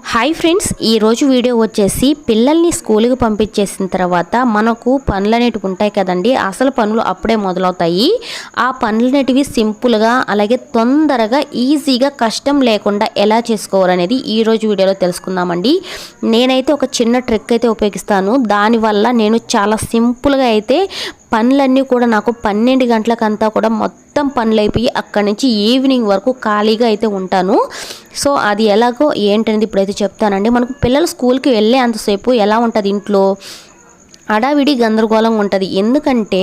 Hi friends ఈరోజు video వచ్చేసి పిల్లల్ని స్కూల్కి పంపించేసిన తర్వాత మనకు పనులనేటివి ఉంటాయి కదండి. అసలు పనులు అప్పుడే మొదలవుతాయి. ఆ పనులనేటివి సింపుల్గా అలాగే తొందరగా ఈజీగా కష్టం లేకుండా ఎలా చేసుకోవాలనేది ఈరోజు వీడియోలో తెలుసుకుందామండి. నేనైతే ఒక చిన్న ట్రిక్ అయితే ఉపయోగిస్తాను. దానివల్ల నేను చాలా సింపుల్గా అయితే పనులన్నీ కూడా నాకు పన్నెండు గంటలకంతా కూడా మొత్తం పనులు అయిపోయి అక్కడి నుంచి ఈవినింగ్ వరకు ఖాళీగా అయితే ఉంటాను. సో అది ఎలాగో ఏంటనేది ఇప్పుడైతే చెప్తానండి. మనకు పిల్లలు స్కూల్కి వెళ్ళే అంతసేపు ఎలా ఉంటుంది ఇంట్లో? అడావిడి గందరగోళంగా ఉంటుంది. ఎందుకంటే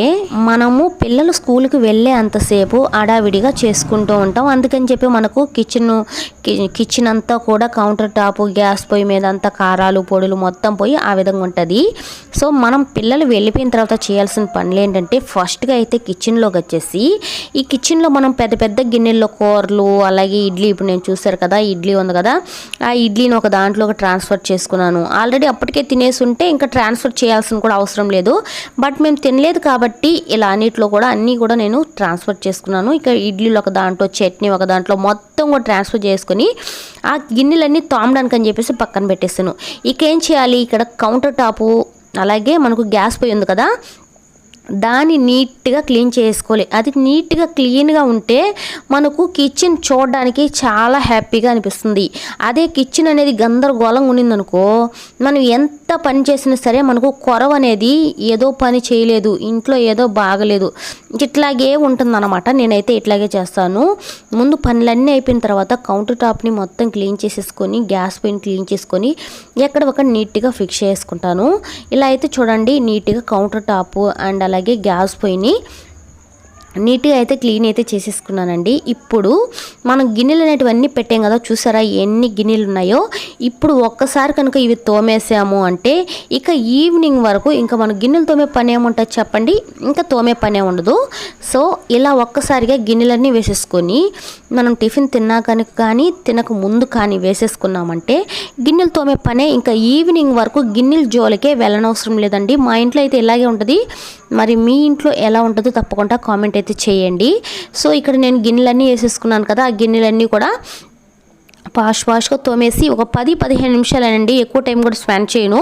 మనము పిల్లలు స్కూల్కి వెళ్ళే అంతసేపు అడావిడిగా చేసుకుంటూ ఉంటాం. అందుకని చెప్పి మనకు కిచెన్ కిచెన్ అంతా కూడా కౌంటర్ టాప్ గ్యాస్ పొయ్యి మీద అంతా కారాలు పొడులు మొత్తం పోయి ఆ విధంగా ఉంటుంది. సో మనం పిల్లలు వెళ్ళిపోయిన తర్వాత చేయాల్సిన పనులు ఏంటంటే ఫస్ట్గా అయితే కిచెన్లోకి వచ్చేసి ఈ కిచెన్లో మనం పెద్ద పెద్ద గిన్నెల్లో కూరలు అలాగే ఇడ్లీ ఇప్పుడు నేను చూశారు కదా ఇడ్లీ ఉంది కదా ఆ ఇడ్లీని ఒక దాంట్లోకి ట్రాన్స్ఫర్ చేసుకున్నాను. ఆల్రెడీ అప్పటికే తినేసి ఉంటే ఇంకా ట్రాన్స్ఫర్ చేయాల్సిన కూడా అవసరం లేదు. బట్ మేము తినలేదు కాబట్టి ఇలా అన్నిట్లో కూడా అన్నీ కూడా నేను ట్రాన్స్ఫర్ చేసుకున్నాను. ఇక ఇడ్లీలు ఒక దాంట్లో చట్నీ ఒక దాంట్లో మొత్తం కూడా ట్రాన్స్ఫర్ చేసుకుని ఆ గిన్నెలన్నీ తోమడానికి అని చెప్పేసి పక్కన పెట్టేస్తాను. ఇక ఏం చేయాలి? ఇక్కడ కౌంటర్ టాపు అలాగే మనకు గ్యాస్ పోయింది కదా దాన్ని నీట్గా క్లీన్ చేసుకోవాలి. అది నీట్గా క్లీన్గా ఉంటే మనకు కిచెన్ చూడడానికి చాలా హ్యాపీగా అనిపిస్తుంది. అదే కిచెన్ అనేది గందరగోళంగా ఉన్నిందనుకో మనం ఎంత పని చేసినా సరే మనకు కొరవ అనేది ఏదో పని చేయలేదు ఇంట్లో ఏదో బాగలేదు. ఇట్లాగే ఉంటుందన్నమాట. నేనైతే ఇట్లాగే చేస్తాను. ముందు పనులన్నీ అయిపోయిన తర్వాత కౌంటర్ టాప్ని మొత్తం క్లీన్ చేసేసుకొని గ్యాస్ పెయిన్ క్లీన్ చేసుకొని ఎక్కడ ఒక నీట్గా ఫిక్స్ చేసుకుంటాను. ఇలా అయితే చూడండి నీట్గా కౌంటర్ టాప్ అండ్ అలా అలాగే గ్యాస్ పొయ్యిని నీట్గా అయితే క్లీన్ అయితే చేసేసుకున్నానండి. ఇప్పుడు మనం గిన్నెలు అనేటివన్నీ పెట్టాం కదా చూసారా ఎన్ని గిన్నెలు ఉన్నాయో. ఇప్పుడు ఒక్కసారి కనుక ఇవి తోమేసాము అంటే ఇక ఈవినింగ్ వరకు ఇంకా మన గిన్నెలు తోమే పని ఏముంటుంది చెప్పండి. ఇంకా తోమే పనే ఉండదు. సో ఇలా ఒక్కసారిగా గిన్నెలన్నీ వేసేసుకొని మనం టిఫిన్ తిన్నా కనుక కానీ తినక ముందు కానీ వేసేసుకున్నామంటే గిన్నెలు తోమే పనే ఇంకా ఈవినింగ్ వరకు గిన్నెల జోలికే వెళ్ళనవసరం లేదండి. మా ఇంట్లో అయితే ఇలాగే ఉంటుంది. మరి మీ ఇంట్లో ఎలా ఉంటుందో తప్పకుండా కామెంట్ అయితే చేయండి. సో ఇక్కడ నేను గిన్నెలన్నీ వేసేసుకున్నాను కదా ఆ గిన్నెలన్నీ కూడా ఫాస్ట్ ఫాస్ట్గా తోమేసి ఒక పది పదిహేను నిమిషాలేనండి ఎక్కువ టైం కూడా స్పెండ్ చేయను.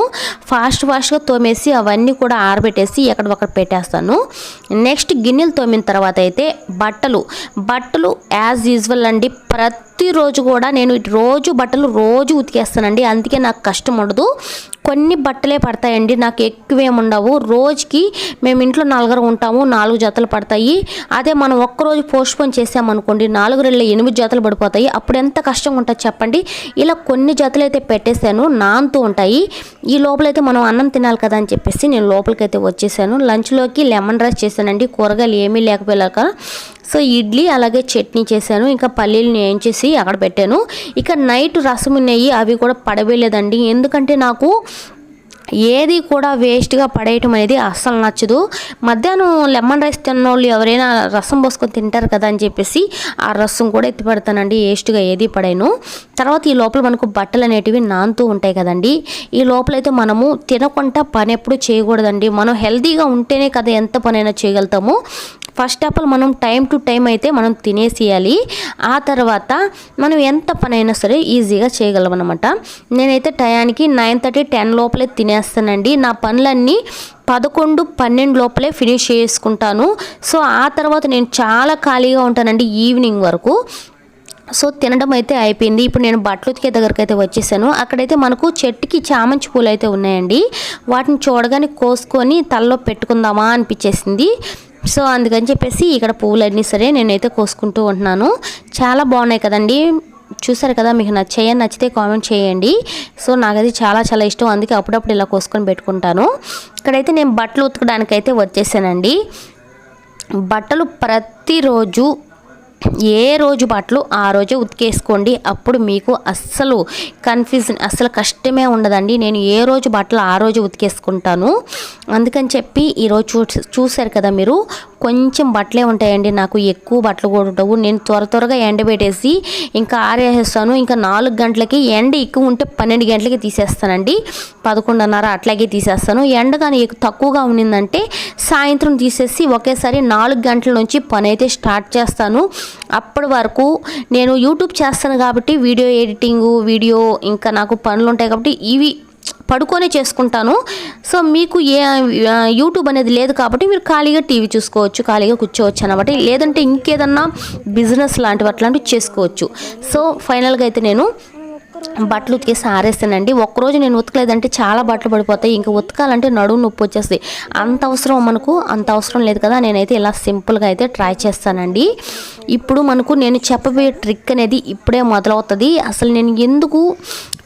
ఫాస్ట్ ఫాస్ట్గా తోమేసి అవన్నీ కూడా ఆరబెట్టేసి ఎక్కడ ఒకటి పెట్టేస్తాను. నెక్స్ట్ గిన్నెలు తోమిన తర్వాత అయితే బట్టలు. బట్టలు యాజ్ యూజువల్ అండి ప్రతిరోజు కూడా నేను ఇటు రోజు బట్టలు రోజు ఉతికేస్తానండి. అందుకే నాకు కష్టం ఉండదు. కొన్ని బట్టలే పడతాయండి. నాకు ఎక్కువేమి ఉండవు. రోజుకి మేము ఇంట్లో నలుగురు ఉంటాము. నాలుగు జతలు పడతాయి. అదే మనం ఒక్కరోజు పోస్ట్పోన్ చేసామనుకోండి నాలుగు రెండు ఎనిమిది జతలు పడిపోతాయి. అప్పుడు ఎంత కష్టంగా ఉంటుంది చెప్పండి. ఇలా కొన్ని జతలు అయితే పెట్టేశాను నానుతూ ఉంటాయి. ఈ లోపలైతే మనం అన్నం తినాలి కదా అని చెప్పేసి నేను లోపలికైతే వచ్చేసాను. లంచ్లోకి లెమన్ రైస్ చేశానండి. కూరగాయలు ఏమీ లేకపోయాక సో ఇడ్లీ అలాగే చట్నీ చేశాను. ఇంకా పల్లీలు ఏం చేసి అక్కడ పెట్టాను. ఇక నైట్ రసం నెయ్యి అవి కూడా పడవేయలేదండి. ఎందుకంటే నాకు ఏది కూడా వేస్ట్గా పడేయటం అనేది అస్సలు నచ్చదు. మధ్యాహ్నం లెమన్ రైస్ తిన్నోళ్ళు ఎవరైనా రసం పోసుకొని తింటారు కదా అని చెప్పేసి ఆ రసం కూడా ఎత్తి పెడతానండి. వేస్ట్గా ఏది పడేను తర్వాత ఈ లోపల మనకు బట్టలు అనేటివి నానుతూ ఉంటాయి కదండి. ఈ లోపలైతే మనము తినకుండా పని ఎప్పుడు చేయకూడదండి. మనం హెల్తీగా ఉంటేనే కదా ఎంత పనైనా చేయగలుగుతాము. ఫస్ట్ ఆఫ్ ఆల్ మనం టైం టు టైం అయితే మనం తినేసేయాలి. ఆ తర్వాత మనం ఎంత పని అయినా సరే ఈజీగా చేయగలం అనమాట నేనైతే టయానికి నైన్ థర్టీ టెన్ లోపలే తినేస్తానండి. నా పనులన్నీ పదకొండు పన్నెండు లోపలే ఫినిష్ చేసుకుంటాను. సో ఆ తర్వాత నేను చాలా ఖాళీగా ఉంటానండి ఈవినింగ్ వరకు. సో తినడం అయితే అయిపోయింది. ఇప్పుడు నేను బట్టలు ఉతికే దగ్గరికి అయితే వచ్చేసాను. అక్కడైతే మనకు చెట్టుకి చామంతి పూలు అయితే ఉన్నాయండి. వాటిని చూడగానే కోసుకొని తలలో పెట్టుకుందామా అనిపించేసింది. సో అందుకని చెప్పేసి ఇక్కడ పువ్వులన్నీ సరే నేనైతే కోసుకుంటూ ఉంటున్నాను. చాలా బాగున్నాయి కదండి. చూసారు కదా మీకు నచ్చాయని నచ్చితే కామెంట్ చేయండి. సో నాకది చాలా చాలా ఇష్టం. అందుకే అప్పుడప్పుడు ఇలా కోసుకొని పెట్టుకుంటాను. ఇక్కడైతే నేను బట్టలు ఉతకడానికైతే వచ్చేసానండి. బట్టలు ప్రతిరోజు ఏ రోజు బట్టలు ఆ రోజే ఉతికేసుకోండి. అప్పుడు మీకు అస్సలు కన్ఫ్యూజన్ అస్సలు కష్టమే ఉండదండి. నేను ఏ రోజు బట్టలు ఆ రోజు ఉతికేసుకుంటాను. అందుకని చెప్పి ఈరోజు చూ చూశారు కదా మీరు కొంచెం బట్టలే ఉంటాయండి. నాకు ఎక్కువ బట్టలు కూడా ఉండవు. నేను త్వర త్వరగా ఎండబెట్టేసి ఇంకా ఆరేసేస్తాను. ఇంకా నాలుగు గంటలకి ఎండ ఎక్కువ ఉంటే పన్నెండు గంటలకి తీసేస్తానండి. పదకొండున్నర అట్లాగే తీసేస్తాను. ఎండ కానీ తక్కువగా ఉన్నిందంటే సాయంత్రం తీసేసి ఒకేసారి నాలుగు గంటల నుంచి పని అయితే స్టార్ట్ చేస్తాను. అప్పటి వరకు నేను యూట్యూబ్ చేస్తాను కాబట్టి వీడియో ఎడిటింగు వీడియో ఇంకా నాకు పనులు ఉంటాయి కాబట్టి ఇవి పడుకొనే చేసుకుంటాను. సో మీకు ఏ యూట్యూబ్ అనేది లేదు కాబట్టి మీరు ఖాళీగా టీవీ చూసుకోవచ్చు ఖాళీగా కూర్చోవచ్చు అనమాట లేదంటే ఇంకేదన్నా బిజినెస్ లాంటివి అట్లాంటివి చేసుకోవచ్చు. సో ఫైనల్గా అయితే నేను బట్టలు ఉతికేసి ఆరేస్తానండి ఒక్కరోజు నేను ఉతకలేదంటే చాలా బట్టలు పడిపోతాయి. ఇంకా ఉతకాలంటే నడుము నొప్పి వచ్చేస్తుంది. అంత అవసరం మనకు అంత అవసరం లేదు కదా. నేనైతే ఇలా సింపుల్గా అయితే ట్రై చేస్తానండి. ఇప్పుడు మనకు నేను చెప్పబోయే ట్రిక్ అనేది ఇప్పుడే మొదలవుతుంది. అసలు నేను ఎందుకు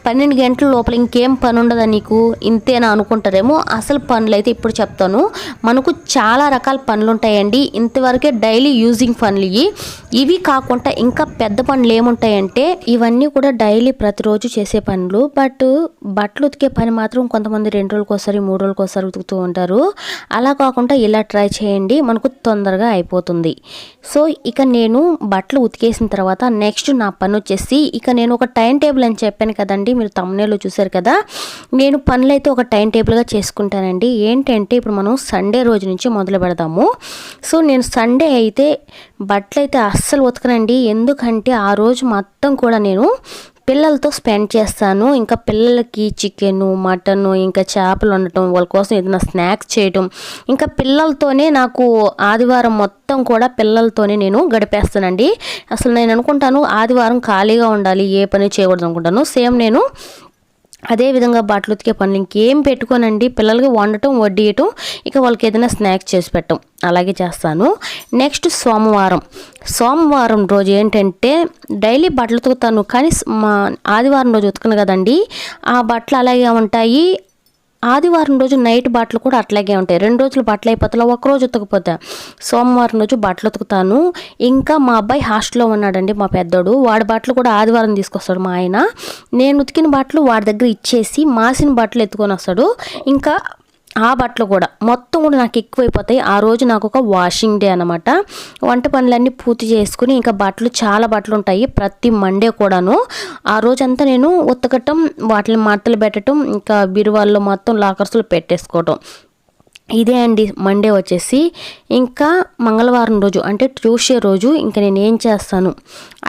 పన్నెండు గంటల లోపల ఇంకేం పని ఉండదా నీకు? ఇంతేనా అనుకుంటారేమో? అసలు పనులు అయితే ఇప్పుడు చెప్తాను. మనకు చాలా రకాల పనులు ఉంటాయండి. ఇంతవరకే డైలీ యూజింగ్ పనులు ఇవి. ఇవి కాకుండా ఇంకా పెద్ద పనులు ఏముంటాయంటే ఇవన్నీ కూడా డైలీ ప్రతి ప్రతిరోజు చేసే పనులు బట్ బట్టలు ఉతికే పని మాత్రం కొంతమంది రెండు రోజులకోసారి మూడు రోజులకోసారి ఉతుకుతూ ఉంటారు. అలా కాకుండా ఇలా ట్రై చేయండి మనకు తొందరగా అయిపోతుంది. సో ఇక నేను బట్టలు ఉతికేసిన తర్వాత నెక్స్ట్ నా పని వచ్చేసి ఇక నేను ఒక టైం టేబుల్ అని చెప్పాను కదండి మీరు తమ్నేలో చూసారు కదా నేను పనులు అయితే ఒక టైం టేబుల్గా చేసుకుంటానండి. ఏంటంటే ఇప్పుడు మనం సండే రోజు నుంచి మొదలు పెడదాము. సో నేను సండే అయితే బట్టలు అయితే అస్సలు ఉతకనండి. ఎందుకంటే ఆ రోజు మొత్తం కూడా నేను పిల్లలతో స్పెండ్ చేస్తాను. ఇంకా పిల్లలకి చికెను మటను ఇంకా చేపలు వండటం వాళ్ళ కోసం ఏదైనా స్నాక్స్ చేయటం. ఇంకా పిల్లలతోనే నాకు ఆదివారం మొత్తం కూడా పిల్లలతోనే నేను గడిపేస్తానండి. అసలు నేను అనుకుంటాను ఆదివారం ఖాళీగా ఉండాలి ఏ పని చేయకూడదు అనుకుంటాను. సేమ్ నేను అదే విధంగా బట్టలు ఉతికే పనులు ఇంకేం పెట్టుకోనండి. పిల్లలకి వండటం వడ్డీయటం ఇక వాళ్ళకి ఏదైనా స్నాక్స్ చేసి పెట్టడం అలాగే చేస్తాను. నెక్స్ట్ సోమవారం. సోమవారం రోజు ఏంటంటే డైలీ బట్టలు ఉతుకుతాను. కానీ మా ఆదివారం రోజు ఉతకను కదండి. ఆ బట్టలు అలాగే ఉంటాయి. ఆదివారం రోజు నైట్ బట్టలు కూడా అట్లాగే ఉంటాయి. రెండు రోజులు బట్టలు అయిపోతా ఒకరోజు ఉతకపోతా. సోమవారం రోజు బట్టలు ఉతుకుతాను. ఇంకా మా అబ్బాయి హాస్టల్లో ఉన్నాడండి మా పెద్దోడు. వాడి బట్టలు కూడా ఆదివారం తీసుకొస్తాడు మా ఆయన. నేను ఉతికిన బట్టలు వాడి దగ్గర ఇచ్చేసి మాసిన బట్టలు ఎత్తుకొని వస్తాడు. ఇంకా ఆ బట్టలు కూడా. మొత్తం కూడా నాకు ఎక్కువైపోతాయి. ఆ రోజు నాకు ఒక వాషింగ్ డే అనమాట వంట పనులన్నీ పూర్తి చేసుకుని ఇంకా బట్టలు చాలా బట్టలు ఉంటాయి ప్రతి మండే కూడాను. ఆ రోజంతా నేను ఉతకటం వాటిని మడతలు పెట్టడం ఇంకా బిరువాల్లో మొత్తం లాకర్స్లో పెట్టేసుకోవటం. ఇదే అండి మండే వచ్చేసి. ఇంకా మంగళవారం రోజు అంటే ట్యూస్డే రోజు ఇంకా నేను ఏం చేస్తాను?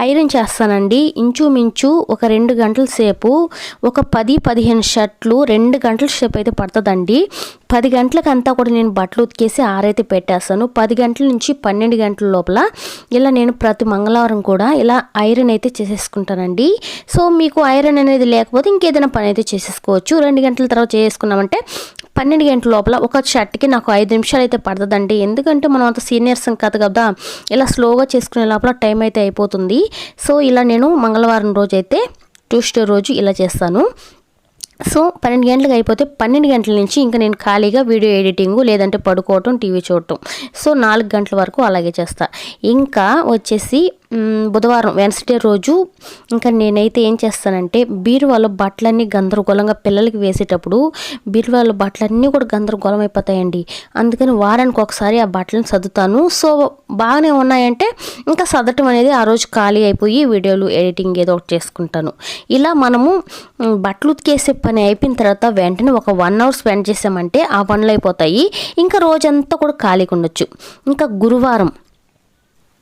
ఐరన్ చేస్తానండి. ఇంచుమించు ఒక రెండు గంటల సేపు ఒక పది పదిహేను షర్ట్లు రెండు గంటల సేపు అయితే పడుతుందండి. పది గంటలకంతా కూడా నేను బట్టలు ఉతికేసి ఆరైతే పెట్టేస్తాను. పది గంటల నుంచి పన్నెండు గంటల లోపల ఇలా నేను ప్రతి మంగళవారం కూడా ఇలా ఐరన్ అయితే చేసేసుకుంటానండి. సో మీకు ఐరన్ అనేది లేకపోతే ఇంకేదైనా పని అయితే చేసేసుకోవచ్చు. రెండు గంటల తర్వాత చేసుకున్నామంటే పన్నెండు గంటల లోపల ఒక షర్ట్కి నాకు ఐదు నిమిషాలు అయితే పడుతుందండి. ఎందుకంటే మనం అంత సీనియర్స్ కాదు కదా ఇలా స్లోగా చేసుకునే లోపల టైం అయితే అయిపోతుంది. సో ఇలా నేను మంగళవారం రోజు అయితే ట్యూస్డే రోజు ఇలా చేస్తాను. సో పన్నెండు గంటలకు అయిపోతే పన్నెండు గంటల నుంచి ఇంకా నేను ఖాళీగా వీడియో ఎడిటింగ్ లేదంటే పడుకోవటం టీవీ చూడటం. సో నాలుగు గంటల వరకు అలాగే చేస్తా. ఇంకా వచ్చేసి బుధవారం వెన్స్డే రోజు ఇంకా నేనైతే ఏం చేస్తానంటే బీరువాలో బట్టలన్నీ గందరగోళంగా పిల్లలకి వేసేటప్పుడు బీరువాలో బట్టలన్నీ కూడా గందరగోళం అయిపోతాయండి. అందుకని వారానికి ఒకసారి ఆ బట్టలను చదువుతాను సో బాగానే ఉన్నాయంటే ఇంకా చదవటం అనేది ఆ రోజు ఖాళీ అయిపోయి వీడియోలు ఎడిటింగ్ ఏదో ఒకటి చేసుకుంటాను. ఇలా మనము బట్టలు ఉతికేసే పని అయిపోయిన తర్వాత వెంటనే ఒక వన్ అవర్ స్పెండ్ చేసామంటే ఆ పనులు అయిపోతాయి. ఇంకా రోజంతా కూడా ఖాళీగా ఉండొచ్చు. ఇంకా గురువారం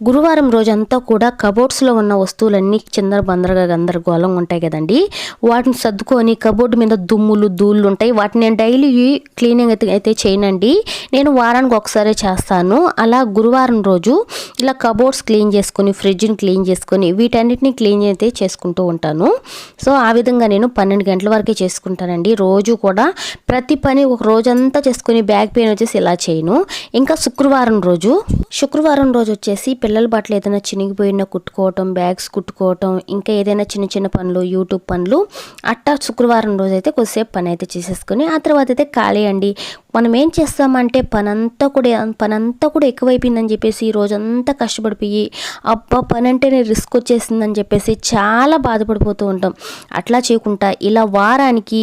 గురువారం రోజంతా కూడా కబోర్డ్స్లో ఉన్న వస్తువులన్నీ చిందర బందరగా గందరగోళంగా ఉంటాయి కదండి. వాటిని సర్దుకొని కబోర్డ్ మీద దుమ్ములు ధూళ్ళు ఉంటాయి. వాటిని నేను డైలీ క్లీనింగ్ అయితే అయితే చేయనండి. నేను వారానికి ఒకసారి చేస్తాను. అలా గురువారం రోజు ఇలా కబోర్డ్స్ క్లీన్ చేసుకొని ఫ్రిడ్జ్ని క్లీన్ చేసుకొని వీటన్నిటిని క్లీన్ అయితే చేసుకుంటూ ఉంటాను. సో ఆ విధంగా నేను పన్నెండు గంటల వరకే చేసుకుంటానండి. రోజు కూడా ప్రతి పని ఒక రోజంతా చేసుకొని బ్యాక్ పెయిన్ వచ్చేసి ఇలా చేయను. ఇంకా శుక్రవారం రోజు శుక్రవారం రోజు వచ్చేసి పిల్లల బట్టలు ఏదైనా చినిగిపోయినా కుట్టుకోవటం బ్యాగ్స్ కుట్టుకోవటం ఇంకా ఏదైనా చిన్న చిన్న పనులు యూట్యూబ్ పనులు అట్టా శుక్రవారం రోజు అయితే కొద్దిసేపు పని అయితే చేసేసుకొని ఆ తర్వాత అయితే ఖాళీ అండి. మనం ఏం చేస్తామంటే పనంతా కూడా పనంతా కూడా ఎక్కువైపోయిందని చెప్పేసి ఈ రోజంతా కష్టపడిపోయి అబ్బా పని అంటేనే రిస్క్ వచ్చేసిందని చెప్పేసి చాలా బాధపడిపోతూ ఉంటాం. అట్లా చేయకుండా ఇలా వారానికి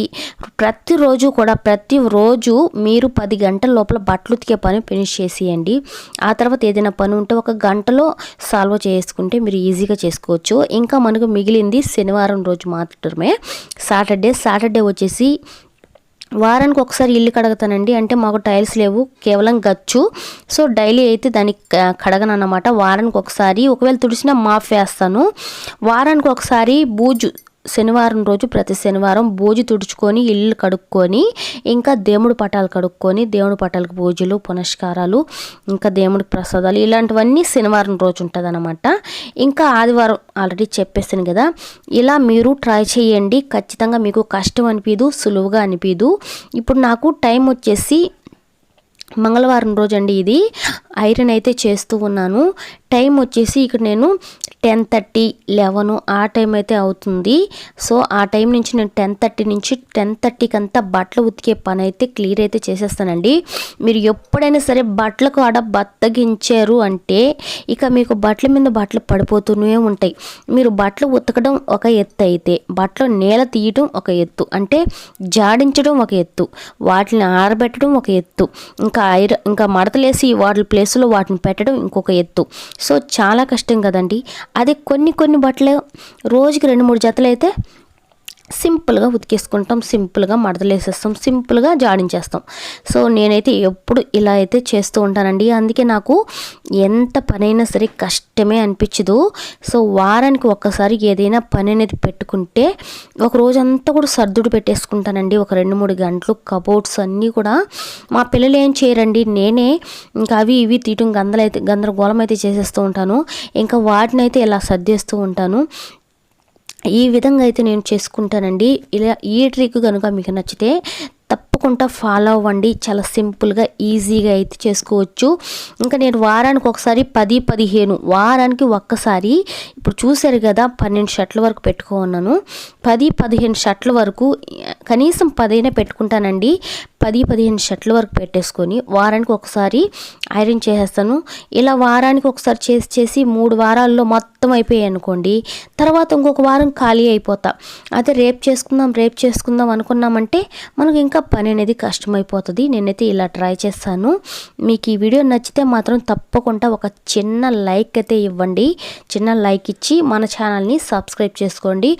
ప్రతిరోజు కూడా ప్రతిరోజు మీరు పది గంటల లోపల బట్టలు ఉతికే పని ఫినిష్ చేసేయండి. ఆ తర్వాత ఏదైనా పని ఉంటే ఒక గంటలో సాల్వ్ చేసుకుంటే మీరు ఈజీగా చేసుకోవచ్చు. ఇంకా మనకు మిగిలింది శనివారం రోజు మాత్రమే. సాటర్డే సాటర్డే వచ్చేసి వారానికి ఒకసారి ఇల్లు కడగతానండి. అంటే మాకు టైల్స్ లేవు కేవలం గచ్చు. సో డైలీ అయితే దానికి కడగను అన్నమాట వారానికి ఒకసారి. ఒకవేళ తుడిసినా మాఫ్ వేస్తాను. వారానికి ఒకసారి బూజు శనివారం రోజు ప్రతి శనివారం భోజి తుడుచుకొని ఇల్లు కడుక్కొని ఇంకా దేవుడు పటాలు కడుక్కొని దేవుడి పటాలకు పూజలు పునస్కారాలు ఇంకా దేవుడి ప్రసాదాలు ఇలాంటివన్నీ శనివారం రోజు ఉంటుందన్నమాట. ఇంకా ఆదివారం ఆల్రెడీ చెప్పేస్తాను కదా ఇలా మీరు ట్రై చేయండి. ఖచ్చితంగా మీకు కష్టం అనిపించదు సులువుగా అనిపించదు ఇప్పుడు నాకు టైం వచ్చేసి మంగళవారం రోజు అండి ఇది. ఐరన్ అయితే చేస్తూ ఉన్నాను. టైం వచ్చేసి ఇక్కడ నేను టెన్ థర్టీ లెవెన్ ఆ టైం అయితే అవుతుంది. సో ఆ టైం నుంచి నేను టెన్ థర్టీ నుంచి టెన్ థర్టీకి అంతా బట్టలు ఉతికే పని అయితే క్లియర్ అయితే చేసేస్తానండి. మీరు ఎప్పుడైనా సరే బట్టలకు ఆడ బత్తగించారు అంటే ఇక మీకు బట్టల మీద బట్టలు పడిపోతూనే ఉంటాయి. మీరు బట్టలు ఉతకడం ఒక ఎత్తు అయితే బట్టలు నేల తీయటం ఒక ఎత్తు అంటే జాడించడం ఒక ఎత్తు వాటిని ఆరబెట్టడం ఒక ఎత్తు ఇంకా ఐర ఇంకా మడతలేసి వాటి ప్లేస్లో వాటిని పెట్టడం ఇంకొక ఎత్తు. సో చాలా కష్టం కదండి. అదే కొన్ని కొన్ని బట్టలు రోజుకి రెండు మూడు జతలు అయితే సింపుల్గా ఉతికేసుకుంటాం సింపుల్గా మడతలేసేస్తాం సింపుల్గా జాడించేస్తాం. సో నేనైతే ఎప్పుడు ఇలా అయితే చేస్తూ ఉంటానండి. అందుకే నాకు ఎంత పనైనా సరే కష్టమే అనిపించదు. సో వారానికి ఒక్కసారి ఏదైనా పని అనేది పెట్టుకుంటే ఒక రోజంతా కూడా సర్దుడు పెట్టేసుకుంటానండి. ఒక రెండు మూడు గంటలు కబోర్డ్స్ అన్నీ కూడా. మా పిల్లలు ఏం చేయరండి నేనే ఇంకా అవి ఇవి తీయటం గందలైతే గందరగోళం అయితే చేసేస్తూ ఉంటాను. ఇంకా వాటిని అయితే ఇలా సర్దేస్తూ ఉంటాను. ఈ విధంగా అయితే నేను చేసుకుంటానండి. ఇలా ఈ ట్రిక్ కనుక మీకు నచ్చితే తప్పకుండా ఫాలో అవ్వండి. చాలా సింపుల్గా ఈజీగా అయితే చేసుకోవచ్చు. ఇంకా నేను వారానికి ఒకసారి పది పదిహేను వారానికి ఒక్కసారి ఇప్పుడు చూసారు కదా పన్నెండు షర్ట్ల వరకు పెట్టుకున్నాను. పది పదిహేను షర్ట్ల వరకు కనీసం పదైనా పెట్టుకుంటానండి. పది పదిహేను షర్ట్ల వరకు పెట్టేసుకొని వారానికి ఒకసారి ఐరన్ చేసేస్తాను. ఇలా వారానికి ఒకసారి చేసి చేసి మూడు వారాల్లో మొత్తం అయిపోయాయి అనుకోండి. తర్వాత ఇంకొక వారం ఖాళీ అయిపోతా. అదే రేపు చేసుకుందాం రేపు చేసుకుందాం అనుకున్నామంటే మనకు ఇంకా పని అనేది కష్టమైపోతుంది. నేనైతే ఇలా ట్రై చేస్తాను. మీకు ఈ వీడియో నచ్చితే మాత్రం తప్పకుండా ఒక చిన్న లైక్ అయితే ఇవ్వండి. చిన్న లైక్ ఇచ్చి మన ఛానల్ని సబ్స్క్రైబ్ చేసుకోండి.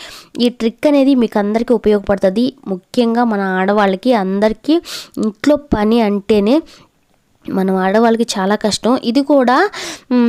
ఈ ట్రిక్ అనేది మీకు అందరికీ ఉపయోగపడుతుంది. ముఖ్యంగా మన ఆడవాళ్ళకి అందరికీ ఇంట్లో పని అంటేనే మనం ఆడవాళ్ళకి చాలా కష్టం. ఇది కూడా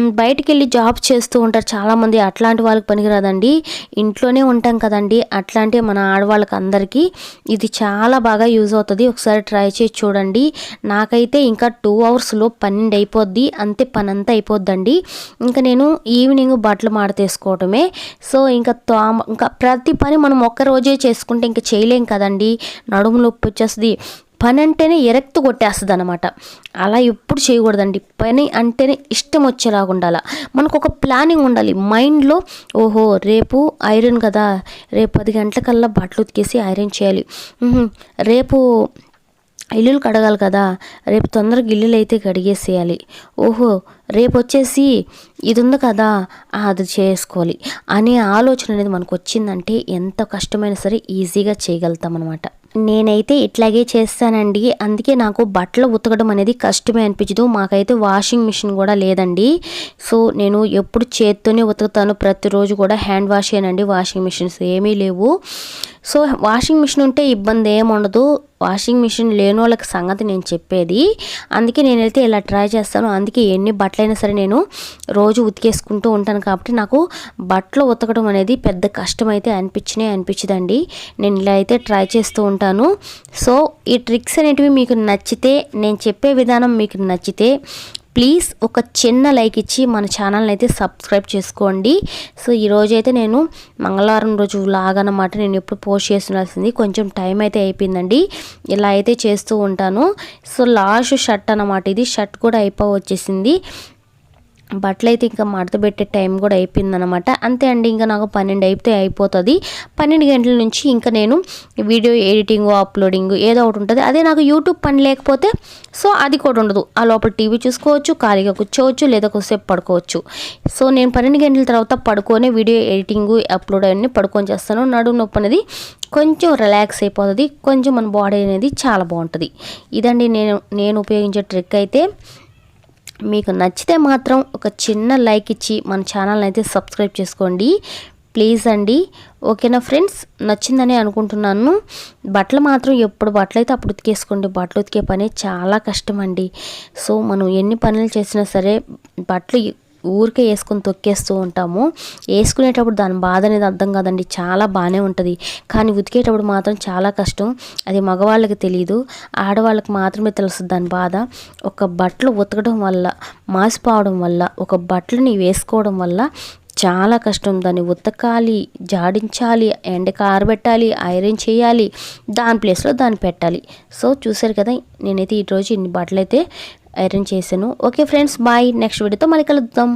బయటికి వెళ్ళి జాబ్ చేస్తూ ఉంటారు చాలామంది. అట్లాంటి వాళ్ళకి పనికిరాదండి. ఇంట్లోనే ఉంటాం కదండి. అట్లాంటి మన ఆడవాళ్ళకి అందరికీ ఇది చాలా బాగా యూజ్ అవుతుంది. ఒకసారి ట్రై చేసి చూడండి. నాకైతే ఇంకా టూ అవర్స్లో పన్నెండు అయిపోద్ది. అంతే పని అంతా అయిపోద్దండి. ఇంకా నేను ఈవినింగ్ బట్టలు మాడతేసుకోవటమే. సో ఇంకా తోమ ఇంకా ప్రతి పని మనం ఒక్క రోజే చేసుకుంటే ఇంకా చేయలేం కదండి. నడుము నొప్పి వచ్చేస్తుంది. పని అంటేనే ఎరక్తు కొట్టేస్తుంది అనమాట అలా ఎప్పుడు చేయకూడదండి. పని అంటేనే ఇష్టం వచ్చేలాగా ఉండాలి. మనకు ఒక ప్లానింగ్ ఉండాలి. మైండ్లో ఓహో రేపు ఐరన్ కదా రేపు పది గంటలకల్లా బట్టలు ఉతికేసి ఐరన్ చేయాలి. రేపు ఇల్లులు కడగాలి కదా రేపు తొందరగా ఇల్లులు అయితే కడిగేసేయాలి. ఓహో రేపు వచ్చేసి ఇది ఉంది కదా అది చేసుకోవాలి. అనే ఆలోచన అనేది మనకు వచ్చిందంటే ఎంత కష్టమైనా సరే ఈజీగా చేయగలుగుతాం అనమాట నేనైతే ఇట్లాగే చేస్తానండి. అందుకే నాకు బట్టలు ఉతకడం అనేది కష్టమే అనిపించదు. మాకైతే వాషింగ్ మిషన్ కూడా లేదండి. సో నేను ఎప్పుడు చేత్తోనే ఉతుకుతాను. ప్రతిరోజు కూడా హ్యాండ్ వాష్ అండి వాషింగ్ మిషన్స్ ఏమీ లేవు. సో వాషింగ్ మిషన్ ఉంటే ఇబ్బంది ఏముండదు వాషింగ్ మిషన్ లేని వాళ్ళకి సంగతి నేను చెప్పేది. అందుకే నేనైతే ఇలా ట్రై చేస్తాను. అందుకే ఎన్ని బట్టలైనా సరే నేను రోజు ఉతికేసుకుంటూ ఉంటాను కాబట్టి నాకు బట్టలు ఉతకడం అనేది పెద్ద కష్టం అయితే అనిపించినే అనిపించదండి. నేను ఇలా అయితే ట్రై చేస్తూ ఉంటాను. సో ఈ ట్రిక్స్ అనేటివి మీకు నచ్చితే నేను చెప్పే విధానం మీకు నచ్చితే ప్లీజ్ ఒక చిన్న లైక్ ఇచ్చి మన ఛానల్ని అయితే సబ్స్క్రైబ్ చేసుకోండి. సో ఈరోజు అయితే నేను మంగళవారం రోజు లాగనమాట నేను ఎప్పుడు పోస్ట్ చేస్తుండాల్సింది కొంచెం టైం అయితే అయిపోయిందండి. ఇలా అయితే చేస్తూ ఉంటాను. సో లాస్ట్ షర్ట్ అనమాట ఇది. షర్ట్ కూడా అయిపో వచ్చేసింది బట్టలు అయితే ఇంకా మడతబెట్టే టైం కూడా అయిపోయిందనమాట అంతే అండి ఇంకా నాకు పన్నెండు అయిపోతే అయిపోతుంది. పన్నెండు గంటల నుంచి ఇంకా నేను వీడియో ఎడిటింగ్ అప్లోడింగ్ ఏదో ఒకటి ఉంటుంది. అదే నాకు యూట్యూబ్ పని లేకపోతే సో అది కూడా ఉండదు. ఆ లోపల టీవీ చూసుకోవచ్చు ఖాళీగా కూర్చోవచ్చు లేదా కొద్దిసేపు పడుకోవచ్చు. సో నేను పన్నెండు గంటల తర్వాత పడుకొని వీడియో ఎడిటింగ్ అప్లోడ్ అన్నీ పడుకొని చేస్తాను. నడుము నొప్పి అనేది కొంచెం రిలాక్స్ అయిపోతుంది. కొంచెం మన బాడీ అనేది చాలా బాగుంటుంది. ఇదండి నేను నేను ఉపయోగించే ట్రిక్ అయితే. మీకు నచ్చితే మాత్రం ఒక చిన్న లైక్ ఇచ్చి మన ఛానల్ని అయితే సబ్స్క్రైబ్ చేసుకోండి. ప్లీజ్ అండి. ఓకేనా ఫ్రెండ్స్? నచ్చిందని అనుకుంటున్నాను. బట్టలు మాత్రం ఎప్పుడు బట్టలు అయితే అప్పుడు ఉతికేసుకోండి. బట్టలు ఉతికే పని చాలా కష్టం అండి. సో మనం ఎన్ని పనులు చేసినా సరే బట్టలు ఊరికే వేసుకొని తొక్కేస్తూ ఉంటాము. వేసుకునేటప్పుడు దాని బాధ అనేది అర్థం కాదండి. చాలా బాగానే ఉంటుంది. కానీ ఉతికేటప్పుడు మాత్రం చాలా కష్టం. అది మగవాళ్ళకి తెలియదు ఆడవాళ్ళకి మాత్రమే తెలుస్తుంది దాని బాధ. ఒక బట్టలు ఉతకడం వల్ల మాసిపోవడం వల్ల ఒక బట్టలని వేసుకోవడం వల్ల చాలా కష్టం. దాన్ని ఉతకాలి జాడించాలి ఎండ ఆరబెట్టాలి ఐరన్ చేయాలి దాని ప్లేస్లో దాన్ని పెట్టాలి. సో చూసారు కదా నేనైతే ఈరోజు ఇన్ని బట్టలు అయితే ఐరన్ చేశాను. Okay friends bye. నెక్స్ట్ వీడియోతో మళ్ళీ కలుద్దాం.